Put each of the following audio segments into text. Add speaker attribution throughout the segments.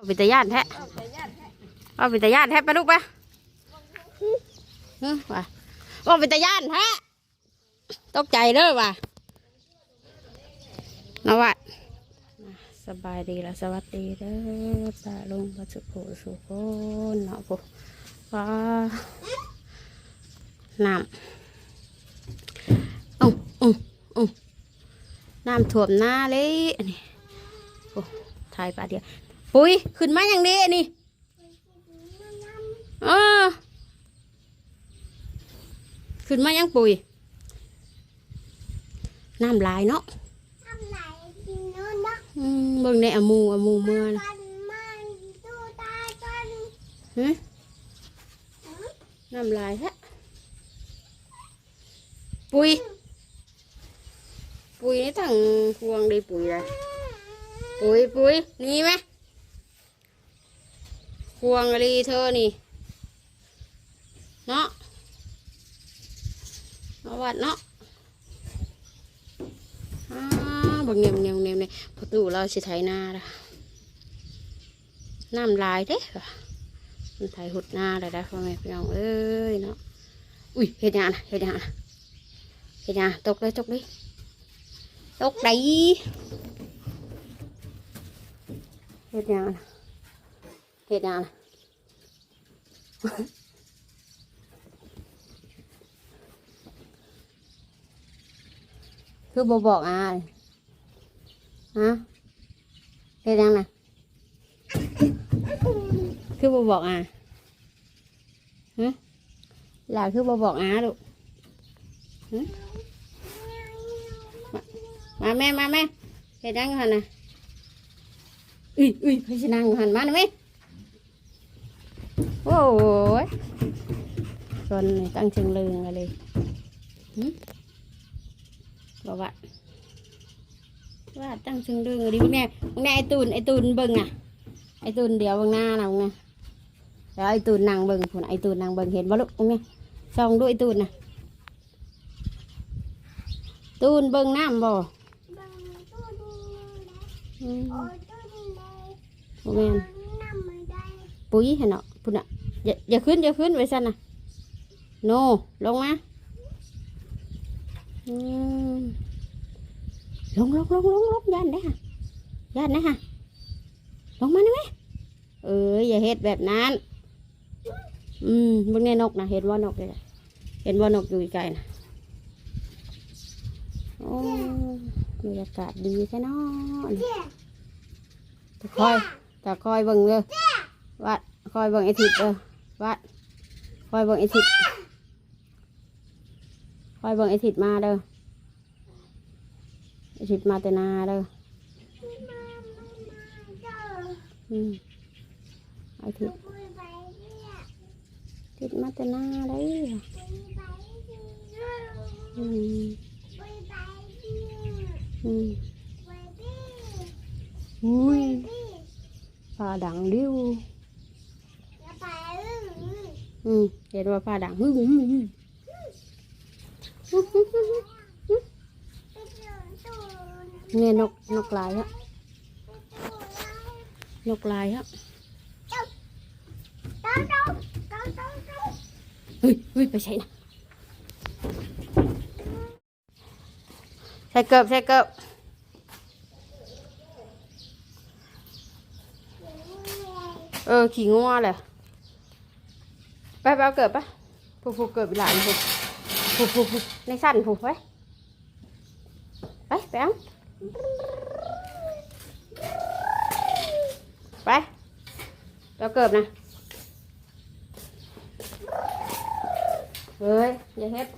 Speaker 1: เอาเป็นตาย่านแท้เอาเป็นตาย่านแท้ไปลูกไปฮึว่ะเอาเป็นตาย่านแท้ตกใจเด้อว่ะนะวะสบายดีแล้วสวัสดีเด้อตาลุงปัจจุโขสุโคนเนาะพวกว้าน้ำอุ้งอุ้งอุ้งน้ำท่วมหน้าเลยอันนี้โอ้ถ่ายปลาเดียว ปุ้ยขึ้นมาอย่างนี้นี่เออขึ้นมายังปุ้ยน้ำลายเนาะ
Speaker 2: ทำไหนกินนู้นนะ
Speaker 1: เบิ่งในอมูอมูเมื่อนะ
Speaker 2: น้ำ
Speaker 1: ลายแท้ปุ้ยปุ้ยนี่ทั้งพวงได้ปุยเลยปุยปุยนี่ไหม พวงอะไรเธอนี่ เนาะเอาวัดเนาะอ่าบังเนียมเนียมเนียมเนี่ยประตูเราสิไถนาละน้ำลายเด้ว่ะมันไถหดหน้าเลยได้พ่อแม่พี่น้องเอ้ยเนาะ อุ้ยเฮ็ดยังนะเฮ็ดยังนะเฮ็ดยังตกเลยตกเลยตกได้เฮ็ดยังนะ เฮ็ดหยังนะคือบ่บอกอายฮะเฮ็ดยังนะคือบ่บอกอาฮะหลานคือบ่บอกอาลูกมาแม่มาแม่เฮ็ดยังอยู่หันนะอุ้ยอุ้ยพี่ชนั่งอยู่หันมาหน่อยแม่ โอ้ยส่วนนี่ตั้งเชิงลืงอะไรเลยหึบอกว่าว่าตั้งซึ่งเรื่องอะไรพวกเนี้ยพวกเนี้ยไอตูนไอตูนเบิ่งอะ ไอตูนเดี๋ยวเบิ่งหน้าน่ะพวกเนี้ยแล้วไอตูนนางเบิ่งผุนไอตูนนางเบิ่งเห็นบ่ลูกพวกเนี้ยส่องดูไอตูนน่ะตูนเบิ่งน้ำบ่
Speaker 2: บังตู้ดีเลย
Speaker 1: อืม
Speaker 2: โอ้ตู้ดีเลย
Speaker 1: พวกแม่น
Speaker 2: น้ำไม่ได้
Speaker 1: ปุ๋ยเห็นเนาะ พุ่นอะอย่าอย่าขึ้นอย่าขึ้นไว้ซั่นน่ะโนลงมาอืมลงลงลงลงลงยันได้ฮะยันได้ฮะลงมาได้ไหมเอ้ยอย่าเฮ็ดแบบนั้น อืมเบิ่งในนกนะเห็นว่านกเลยนะเห็นว่านกอยู่ไกลนะโอ้บรรยากาศดีแค่นอนจะคอยจะคอยเบิ่งเลยวัด คอยเบิ่งไอทิศเด้อวัดคอยเบิ่งไอทิศคอยเบิ่งไอทิศมาเด้อไอทิศมาแต่นาเด้อ
Speaker 2: เจ้า
Speaker 1: อืมไอทิศ
Speaker 2: คุยไปเนี่ย
Speaker 1: ทิศมาแต่นาเด้อ
Speaker 2: คุยไปเนี่ย
Speaker 1: อืม
Speaker 2: คุยไปเนี่ย
Speaker 1: อืม
Speaker 2: คุยพี่
Speaker 1: อุ้ย
Speaker 2: พี่
Speaker 1: ฟ้าดังดิ้ว
Speaker 2: อย่าไปอึ้ง อื
Speaker 1: มเห็นว่าฟ้าดังฮึ่มฮึ่มฮึ่ม
Speaker 2: ไปเจอตู้
Speaker 1: เนี่ยนกนกลายฮะนกลายฮะ
Speaker 2: เฮ้
Speaker 1: ยเฮ้ยไปใส่นะใส่เกิบใส่เกิบเออขี่งัวเลย ไปไปเอาเกิบปะผูกผูเกิบอีหลานผูกผูกผูผูในสั้นผูกไว้ไปไปเอาไปไปเอาเกิบนะเฮ้ยอย่าเฮ็ด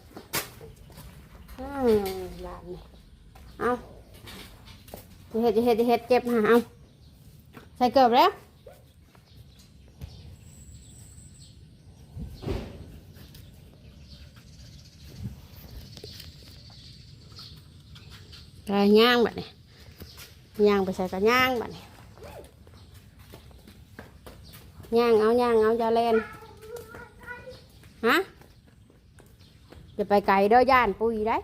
Speaker 1: หลานนี่เอาอย่าเฮ็ดอย่าเฮ็ดอย่าเฮ็ดเจ็บหาเอาใส่เกือบแล้ว ย่างแบบนี้ย่างไปใส่กระย่างแบบนี้ย่างเอาย่างเอาจะเล่นฮะจะไปไกลเด้อย่านปุยได้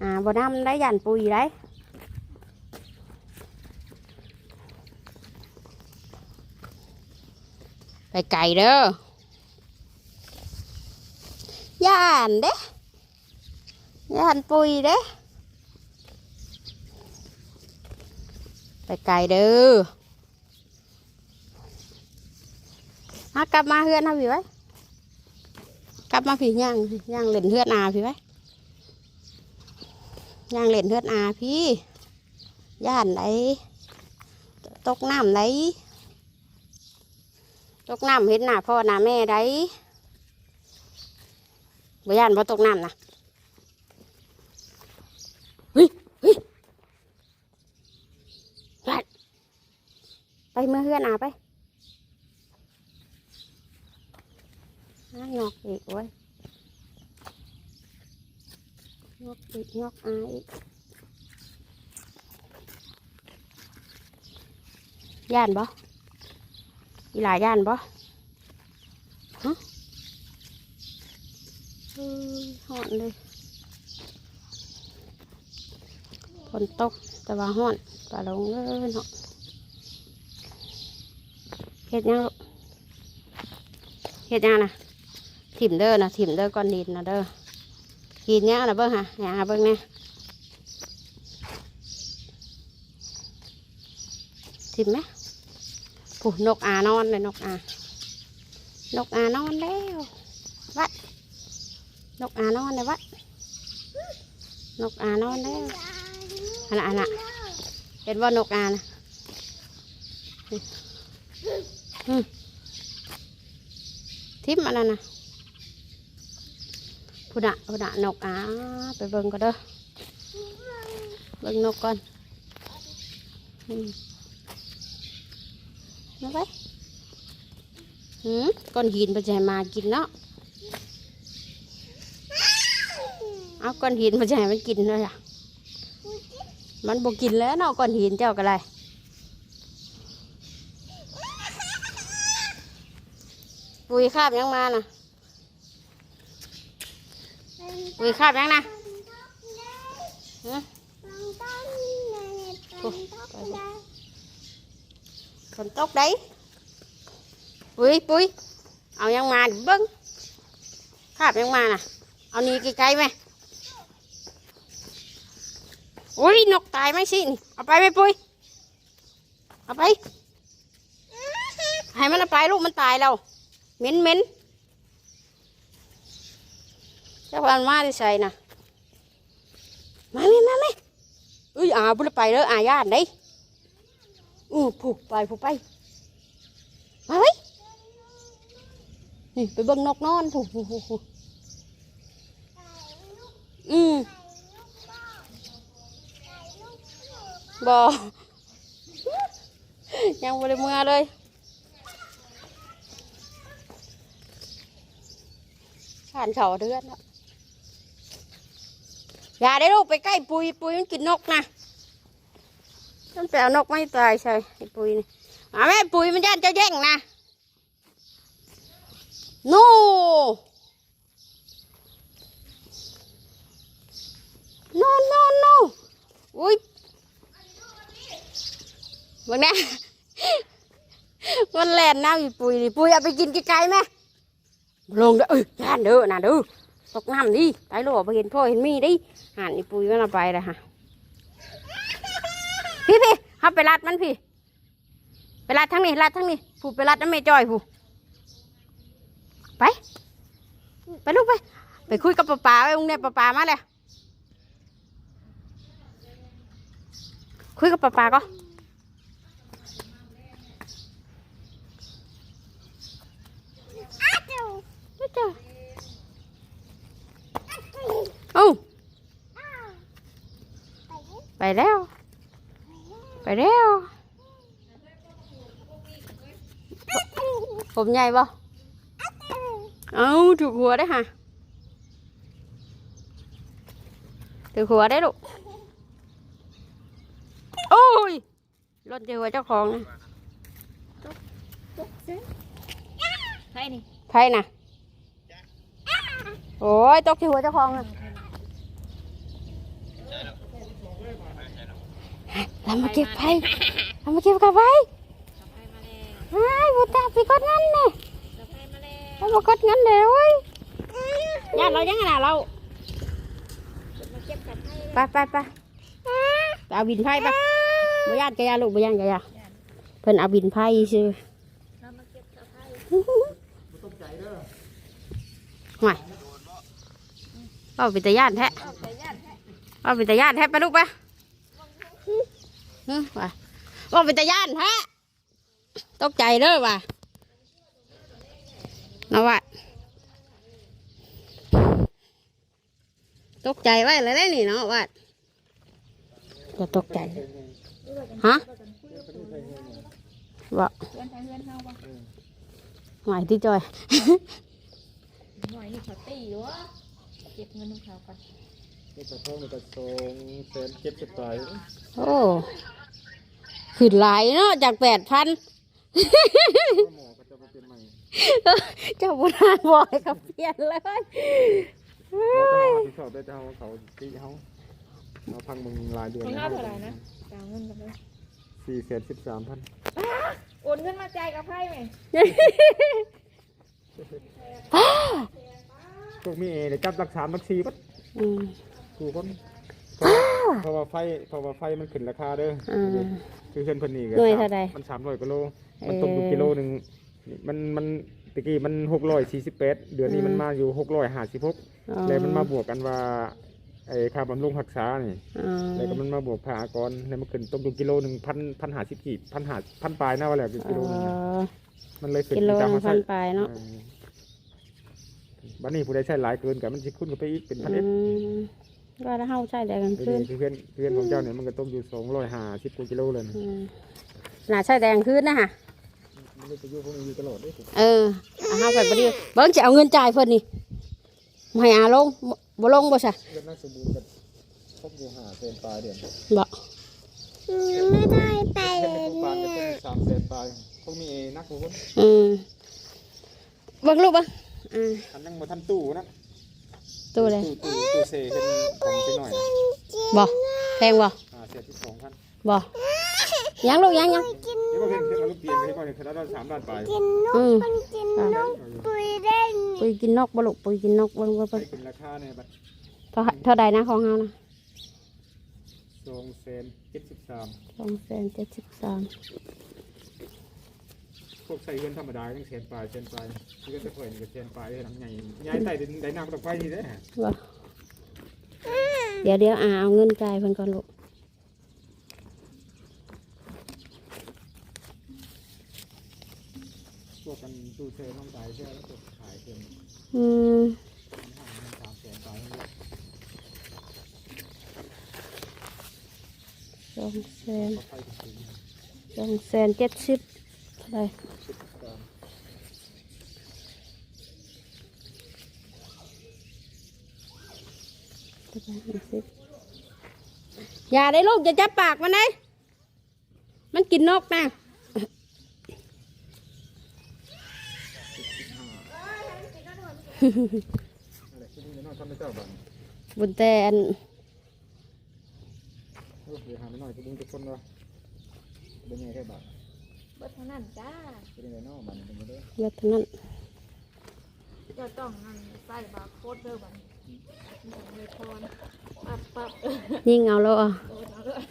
Speaker 1: อ่าบ่น้ำได้ย่านปุยได้ไปไกลเด้อานเด้ย่านปุยเด้ ไปไก่เด้อฮะกลับมาเฮือนเอาพี่ไว้ กลับมาพี่ย่างย่างเล่นเฮือนอาพี่ไว้ย่างเล่นเฮือนอาพี่ย่านไหนตกน้ำไหนตกน้ำเห็นหน้าพ่อหน้าแม่ได บ่ย่านบ่ตกน้ำนะเฮ้ยเฮ้ยย่านไปเมื่อเฮือนอาไปหางอกอีกเว้ยงอกอีกงอกอาอีกย่านบ่อีหลาย่านบ่ฮะ เฮ้ยฮ้อนเลยฝนตกแต่ว่าฮ้อนปลาลงเลยเนาะเฮ็ดยังเฮ็ดยังนะถิ่มเด้อนะถิ่มเด้อก้อนดินนะเด้อกินหยังนะเบิ่งฮะหาเบิ่งแหน่ถิ่มไหมผู้นกอานอนเลยนกอานกอานอนแล้ว นกอานอนเลยวัดนกอานอนแล้วอันน่ะอันน่ะเห็นว่านกอานะอื เอาก้อนหินมาใช้มันกินเลยอะมันบกินแล้วเนาะก้อนหินเจ้าก็ไรปุยคาบยังมาน่ะปุยคาบยังนะฝนตกได้ปุยปุยเอายังมาเบิ้งคาบยังมาน่ะ เอานี่ไกลๆไหม อุ้ยนกตายไหมสินี่เอาไปไหมปุ้ยเอาไปให้มันเอาไปลูกมันตายแล้วเหม็นเหม็นเจ้าพันมาที่ใส่นะมาไหมมาไหมอุ้ยอาบุญไปเด้ออาญาติเด้อือผูกไปผูกไปมาไว้นี่ไปเบิ่งนกนอนผูกผูกผูกผูกอืม บอยังบริเมื่อเลยผ่านเขาเดือนแล้วอย่าได้ลูกไปใกล้ปุยปุยมันกินนกนะมันแปลนกไม่ตายใช่ไอ้ปุยนี่อาแม่ปุยมันย่านเจ้าแย่งนะโน่โน่โน่โน่อุ้ย มึงนะมันแล่นน้ำอีปุยนี่ปุยเอาไปกินไกลๆไหมลงเด้อเอ้ยย่านเด้อน่ะเด้อตกน้ำดิไปโลไปเห็นพ่อเห็นมีดิหันอีปุยมันเอาไปเลยฮะพี่พี่เขาไปรัดมันพี่ ไปรัดทั้งนี้รัดทั้งนี้ผูไปรัดน้ำเมจอยผูไป ไปลูกไป ไปคุยกับป้าป๋าไว้ตรงเนี้ยป้าป๋ามาเลยคุยกับป้าป๋าก็ ไม่เจอเอ้าไปแล้วไปแล้วผมใหญ่บ่เอาถูกหัวได้ฮะถูกหัวได้ลูกโอ้ยรถเจอหัวเจ้าของนะ
Speaker 2: ใช่นี่
Speaker 1: ไพ่น่ะ โอ้ยตกที่หัวเจ้าของนะเรามาเก็บไพ่เรามาเก็บกับไพ่
Speaker 2: ไปมาแล้ว
Speaker 1: ไอ้ายบุตรสิกดเงินเนี่ย
Speaker 2: กาแฟมาแล้ว
Speaker 1: เอามากดเงินเดี๋ยวเว้ยญาติเรายังไงน่ะเรา
Speaker 2: มาเก็บกับให้
Speaker 1: ไปไปไปไปเอาบินไพ่ไปบ่ญาติกะยาลูกบ่ญาติกะยาเพิ่นเอาบินไพ่ชื่อ
Speaker 2: เรามาเก็บกับให้
Speaker 1: ห่วย เอาเป็นตาญาติแท้
Speaker 2: เอาแต่ญาติให้
Speaker 1: เอาเป็นตาญาติแท้ไปลูกไปฮึว่ะว่าเป็นตาญาติแท้ตกใจเด้อว่ะนะว่ะตกใจไว้เลยได้นี่เนาะว่ะจะตกใจฮะว่า
Speaker 2: เพื่อนไทยเพื่อนเฮาบ่
Speaker 1: หมายที่จอย
Speaker 2: หน่อยนี่เขาตีวะเก็บเงินของเขาก่อน
Speaker 3: นี่กระทงนี่กระทงเซนเก็บสิบปลาย
Speaker 1: โอ้ขึ้นหลายเนาะจากแปดพัน
Speaker 3: หมอก็จะมาเป็นใหม่
Speaker 1: เจ้าบุญนาบอกให้เขาเปลี่ยนเลย
Speaker 3: เพราะถ้าเขาที่ชอบได้จะเอาเขาตีเขาเราพังมึงรายเดือน
Speaker 2: ของเราเท่าไหร่นะจ่ายเงินกันเลย
Speaker 3: สี่แสนสิบสามพัน
Speaker 2: โอนเงินมาจ่ายกับไพ่ไหม
Speaker 3: พวกมีเอเดี๋ยวจับรักษารักซีปั๊บ
Speaker 1: อืม
Speaker 3: กูคนเพราะว่าไฟเพราะว่าไฟมันขึ้นราคาเด้อ
Speaker 1: อ่า
Speaker 3: คือเพื่อนเพิ่นนี่ก็
Speaker 1: หน่วยเท่าใด
Speaker 3: มันสามร้อยกิโล
Speaker 1: เอ่อ
Speaker 3: มันตกอยู่กิโลหนึ่งมันมันตะกี้มันหกร้อยสี่สิบแปดเดือนนี้
Speaker 1: อืม
Speaker 3: มันมาอยู่หกร้อยห้าสิบหก
Speaker 1: อ๋อ
Speaker 3: แล้วมันมาบวกกันว่าไอ้ค่าบำรุงรักษานี่
Speaker 1: อ๋อ
Speaker 3: แล้วก็มันมาบวกผ่ากรแล้วมันขึ้นตกอยู่กิโลหนึ่งพันพันหาสิบกีบพันหาพันปลายนะว่าแหละคือกิโลหนึง
Speaker 1: อ๋อ
Speaker 3: มันเลยขึ้น
Speaker 1: กิโล
Speaker 3: ตาม
Speaker 1: หนึ่
Speaker 3: มาง
Speaker 1: พั
Speaker 3: ใส่
Speaker 1: นปลายเนาะ
Speaker 3: เออ บัดนี้ผู้ใดใช้หลายเกินกับมันสิคุ้นกับไปอีกเป็นพันเอ็ด
Speaker 1: อืมก็ถ้าเฮาใช้ได้กัน
Speaker 3: เดี๋ยว
Speaker 1: ขึ้น
Speaker 3: นี้คือเพื่อนเพื่อนของเจ้าเนี่ยมันก็ตกอยู่สองร้อยห้าสิบกว่ากิโลเลยนะ
Speaker 1: อืมน่าใช้แดงขึ้นนะฮะ
Speaker 3: มันเลยจะอยู่พวกนี้อยู่ตลอดเลย
Speaker 1: เออเอาเฮาไปบ่ดีเบิ่งจะเอาเงินจ่ายเพิ่นนี่ไม่ให้อาลงบ่บ่ลงบ่ซะ
Speaker 3: เรื่องนักสมบูรณ์กับพบอยู่หาเซนปลายเดือน
Speaker 1: บ่
Speaker 2: ไม่ได้ไป
Speaker 3: เพื่อนในพวกปานก็เป็นสามเซนปลายพวกมีเอนักกูคน
Speaker 1: อืมเบิ่งลูกเบิ่ งอ่า
Speaker 3: อันยังมาทันตู้นะ
Speaker 1: ตู้เลย
Speaker 3: ตู้ตู้ตู้เซเห็นของชิ้นหน่อยนะ
Speaker 1: บ่แพงบ่
Speaker 3: อ่าเสียที่สองพัน
Speaker 1: บ่ยังลูกยังยัง
Speaker 3: นี่ว่าเพิ่งเพิ่งเอาลูกเตียงไปให้ก่อนเนี่ยคณะเราสามล้านปลาย
Speaker 1: อืม
Speaker 2: กินนกปุยได้
Speaker 1: ปุยกินนกบ่ลูกปุยกินนกเบิ่งเบิ่ง
Speaker 3: ไป
Speaker 1: เบิ่ง
Speaker 3: ขึ้นราคาเนี่ยบัด
Speaker 1: เท่าเท่าใดนะของเฮานะ
Speaker 3: สองเซนเจ็ดสิบสาม
Speaker 1: สองแสนเจ็ดสิบสาม
Speaker 3: พ วกใส่เงินธรรมดาต้องเซนปลายเซนปลายนี่ก็จะเปิดกับเซนปลายเลยทำไงย้ายใต้ดินได้น้ำกับไฟนี่ได้
Speaker 1: บ่เดี๋ยวเดี๋ยวอาเอาเงินจ่ายเพิ่นก่อนลูก
Speaker 3: พวกกันตู้เซน้องตายเชื่อแล้วกดขายเกิน
Speaker 1: อืม
Speaker 3: สามแสนปลาย
Speaker 1: สองแสน
Speaker 3: ไฟถึง
Speaker 1: สองแสนเจ็ดสิบเท่าไหร
Speaker 3: สิบสาม
Speaker 1: เท่าไหร่ห้าสิบ อย่าได้ลูกอย่าจับปากมันเลยมันกินนกนะ
Speaker 3: อะไรที่นี่น้อยทำไม่เจ้าบ้าง
Speaker 1: บุญแตอัน
Speaker 3: เออเดี๋ยวหาไม่น้อยจะดึงทุกคนว่าเป็นไงแค่บาท
Speaker 2: เบิดเท่านั้นจ้า
Speaker 3: เป็นไงน้องบ้านเป็นไงเด้อ
Speaker 1: เยอะเท่านั้น
Speaker 2: จะต้องนั่นใส่บาร์โค้ดเด้อบัด นี้มันจะเลยพรปั๊บปั๊บเออ
Speaker 1: ยิ่งเอาแล้วอะ
Speaker 2: โอนเอาเลย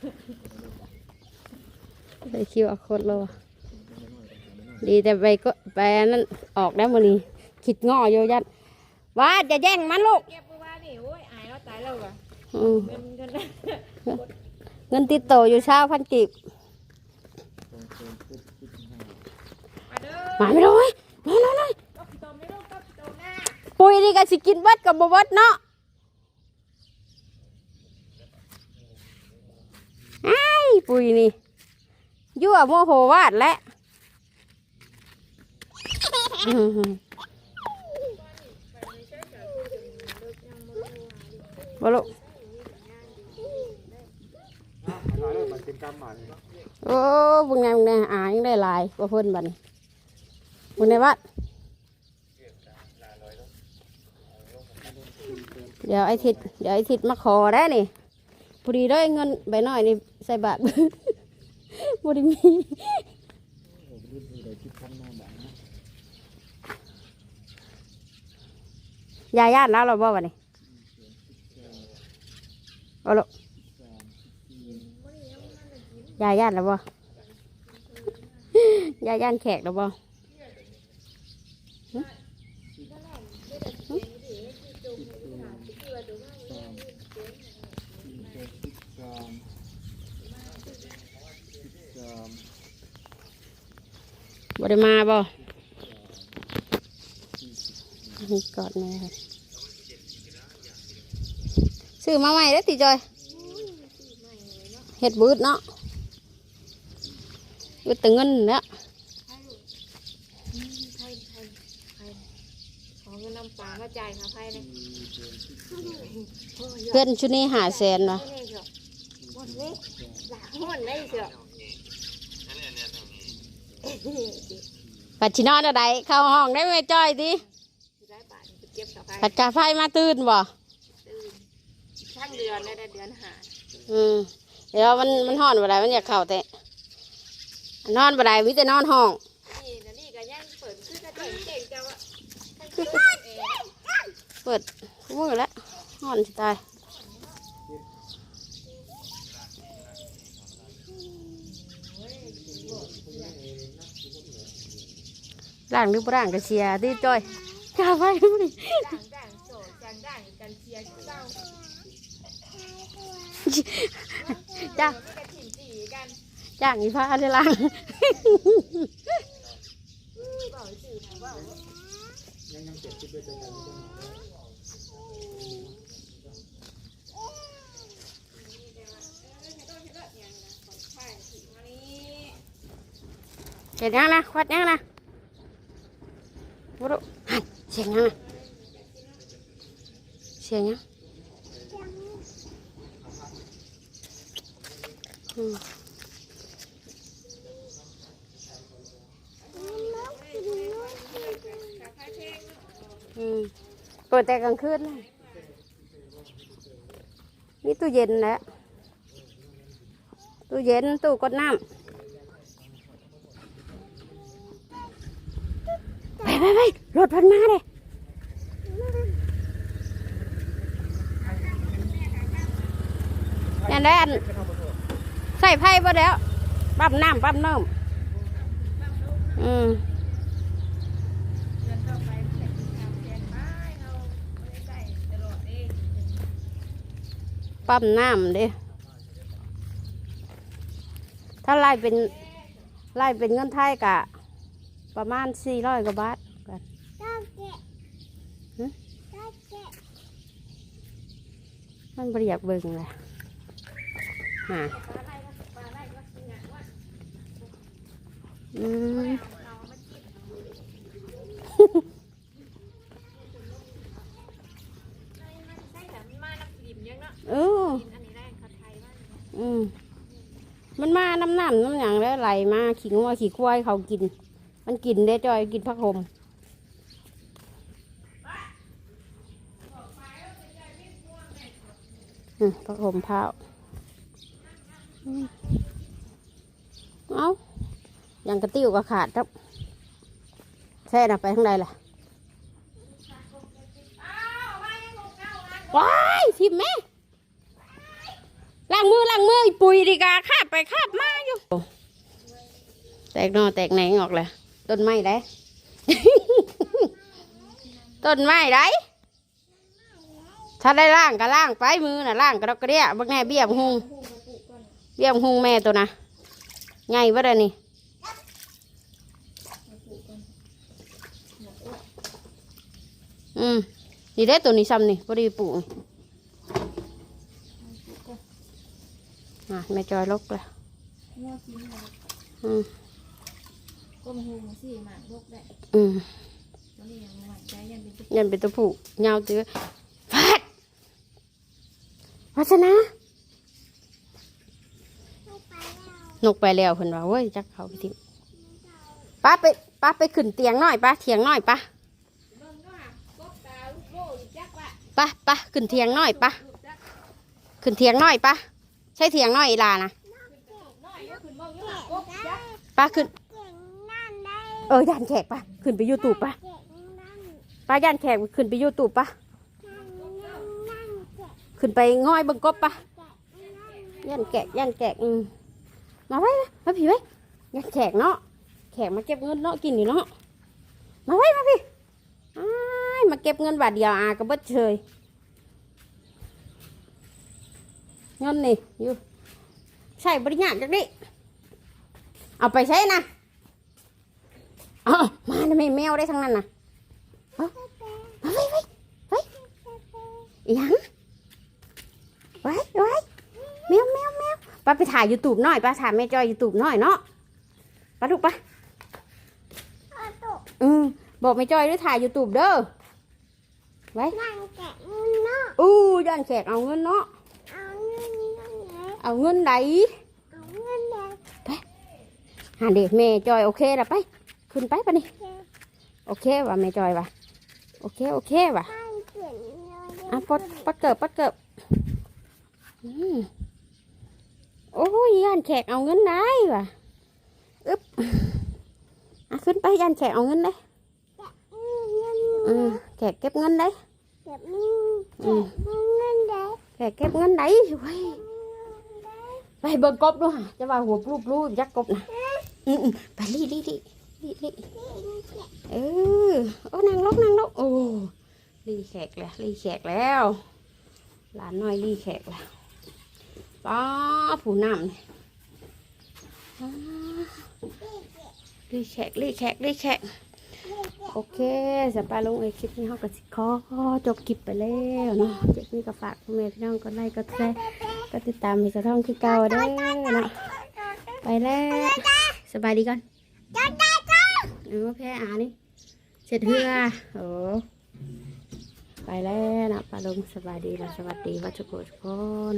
Speaker 1: ไปคิวเอาโคตรแล้วอะดีแต่ไปก็ไปอันนั้นออกได้มื้อนี้คิดง้ออยู่ยัดว่าจะแย่งมันลูก
Speaker 2: เก็บไว้ว่านี่โอ้ยอายแล้วตายแล้วว่ะ
Speaker 1: อืม
Speaker 2: เงินเงิน
Speaker 1: เงินติดโตวอยู่เช้าพันกีบ
Speaker 3: สองเซนสิบสิบห้า
Speaker 2: มาเด้อ
Speaker 1: มาไม่รู้ ปุยนี่ก็สิกินเบิดกับบ่เบิดเนาะไอ้ปุยนี่ยั่วโมโหวาดและอื้อหือบ่ลูก
Speaker 3: อะมาแล้วมาเนี่ย
Speaker 1: โอ้บุญไงบุญไงอ่ายังได้หลายกว่าเพิ่นบันบุญไงวัด เดี๋ยวไอ้ทิศเดี๋ยวไอ้ทิศมาขอได้นี่พอดีได้เงินใบน้อยนี่ใส่บาทพอดีมี
Speaker 3: โอ้ยรีบมีแต่ดี๋ยวคิดคำนองแบบนะ
Speaker 1: ยาย่านแล้วเราบ่วันนี้เอาลูกยาย่านแล้วบ่ยาย่านแขกแล้วบ่
Speaker 3: สามสาม
Speaker 1: บ่ได้มาบ่นี่กอดแม่ครับซื้อมาใหม่แล้วติจอยเฮ็ดบืดเนาะบืดแต่เงินแล้ว
Speaker 2: เนาะเพื่
Speaker 1: อนชุดนี้หาแสนวะ
Speaker 2: ไม่ได้เถอะหมดเลยหลาหมดได้เถอะ
Speaker 1: ปัดชินอนอะไรเข้าห้องได้ไหมจอยดิ
Speaker 2: ได้บาทไปเก็บกับไพ่
Speaker 1: ปัดกาไฟมาตื่นบ่
Speaker 2: ตื่นช่างเดือนได้เดือนหา
Speaker 1: อืมเดี๋ยวมันมันห่อนบ่ได้มันอยากเข้าแต่นอนบ่ได้มีแต่นอนห้อง
Speaker 2: นี่นะนี่ก็ยังเปิดคือกระเจิงเก่งจังวะ
Speaker 1: เปิดมือแล้วห่อนสิตาย ร่างหรือบ่ร่างก็เชียร์ดิจอยกาไฟบ่ดิ
Speaker 2: ด่างด่างโสดจางด่างกันเชียร์เจ้า
Speaker 1: จ้า
Speaker 2: ไม่กระถิ่นจีกัน
Speaker 1: จ้างอีฟ้าได้ล่าง
Speaker 2: บอกสื่อนะว่า
Speaker 3: ยังยังเจ็บคิดด้วยใจกันไม่ต้อง
Speaker 1: เห็นยังนะควัดยังนะ บุรุหันเสียงยังเสียงยังอืมเปิดแต่กลางคืนเลยนี่ตู้เย็นแหละตู้เย็นตู้กดน้ำ ไปไปไปรถพันมาเลยยันได้อันใส่ไพ่บ่แล้วปั๊มน้ำปั๊มน้ำอืม
Speaker 2: ปั๊ม
Speaker 1: น้ำเด้ถ้าไล่เป็นไล่เป็นเงินไทยกะ ประมาณสี่ร้อยกว่าบาทกันหึ มันบริยากเบิ่งเลยฮะ
Speaker 2: ปลาไล่ก็ปลาไล่ก็คือเนี่ยว่า
Speaker 1: อืม
Speaker 2: เรามากินใช่แต่มาน้ำดิบยังเนาะ
Speaker 1: เออ
Speaker 2: กินอันนี้ได้ผัดไทยมาก
Speaker 1: อืมมันมาน้ำน้ำน้ำหยังแล้วไหลมา ขี่งัวขี่ควายเขากิน มันกินได้จอยกินพักหมอืม พักหมพร้าวอืมเอายังกระติ้วก็ขาดครับแช่น่ะไปทางใดล่ะว้ายทิมแม่ล้างมือล้างมือปุ๋ยดีกาคาบไปคาบมาอยู่ แตกหนอแตกแหนงออกเลยต้นไม้ได้ ต้นไม้ได้ ถ้าได้ล่างก็ล่างไปมือน่ะล่างกระดอกกระเดียบักแน่เบี้ยมหุงเบี้ยมหุงแม่ตัวนะไงวะเดี๋ยวนี้อืมนี่ได้ตัวนี้ซ้ำนี่พอดีปลูกนี่อะแม่จอยลกเลย
Speaker 2: งัวกินเลย
Speaker 1: อืม
Speaker 2: ก้มหูสี่หมากลกได้
Speaker 1: อืม
Speaker 2: ตัวนี้ยังหวานใจยังเป็น
Speaker 1: ยันเป็นตัวผู้ยาวตื้อฟาด วัชนะนกไปแล้วเพิ่นว่าเว้ยจักเขาไปทิ้งป้าไปป้าไปขึ้นเตียงหน่อยป้าเถียงหน่อยป้าป้าป้าขึ้นเถียงหน่อยป้าขึ้นเถียงหน่อยป้าใช่เถียงหน่อยอีลานะป้าขึ้น
Speaker 4: เก่น
Speaker 1: เออย่านแขกปะขึ้นไปยูทูบปะป้าย่านแขกขึ้นไปยูทูบปะ ขึ้นไปง่อยบังกบปะย่านแกะย่านแกะอืมมาไว้มาพี่ไว้ย่านแขกเนาะแขกมาเก็บเงินเนาะกินอยู่เนาะมาไว้มาพี่อ้มาเก็บเงินบาทเดียวอากระเบิดเชยเงินนี่อยู่ใช่บริญาจักดิเอาไปใช้นะอมาแล้วแม่แมวได้ทั้งนั้นนะเอามาไว้ไว้ไว้อีหยัง ไว้ไว้แมวแมวแมวป้าไปถ่ายยูทูบหน่อยป้าถ่ายแม่จอยยูทูบหน่อยเนาะป้าลูกป้าอืมบอกแม่จอยด้วยถ่ายยูทูบเด้อไว้อู้ยันแขกเอาเงินเนาะเอาเงินไหนหาเด็กแม่จอยโอเคละไปขึ้นไปปะนี่โอเคว่ะแม่จอยว่ะโอเคโอเคว่ะอะปดปดเกิบปดเกิบอืม โอ้ยยันแขกเอาเงินได้ว่ะอึ๊บอะขึ้นไปยันแขกเอาเงินได้อืมแขกเก็บเงินได้อืมแขกเก็บเงินได้เว้ยไปเบิ่งกบด้วยจะว่าหัวปลูบลูบยักกบนะอืมอืมไปรีรีรีรีรีเออโอ้นางลกนางลกโอ้รีแขกแล้วรีแขกแล้วหลานน้อยรีแขกแล้ว ป้าผู้นำเนี่ยอ้ารีแขกรีแขกรีแขกโอเคสปาลงเอคลิปนี้เขาก็สิขอจบคลิปไปแล้วเนาะเจ็บนี้ก็ฝากพ่อแม่พี่น้องกดไลค์กดแชร์ก็ติดตามมีกระท่องคือเก่าเด้อเนาะไปแล้วสบายดีก่อนเออแพ้อานี่เสร็จเรือโอ้ไปแล้วนะปลาลงสบายดีแล้วสวัสดีวัชโกทุกคน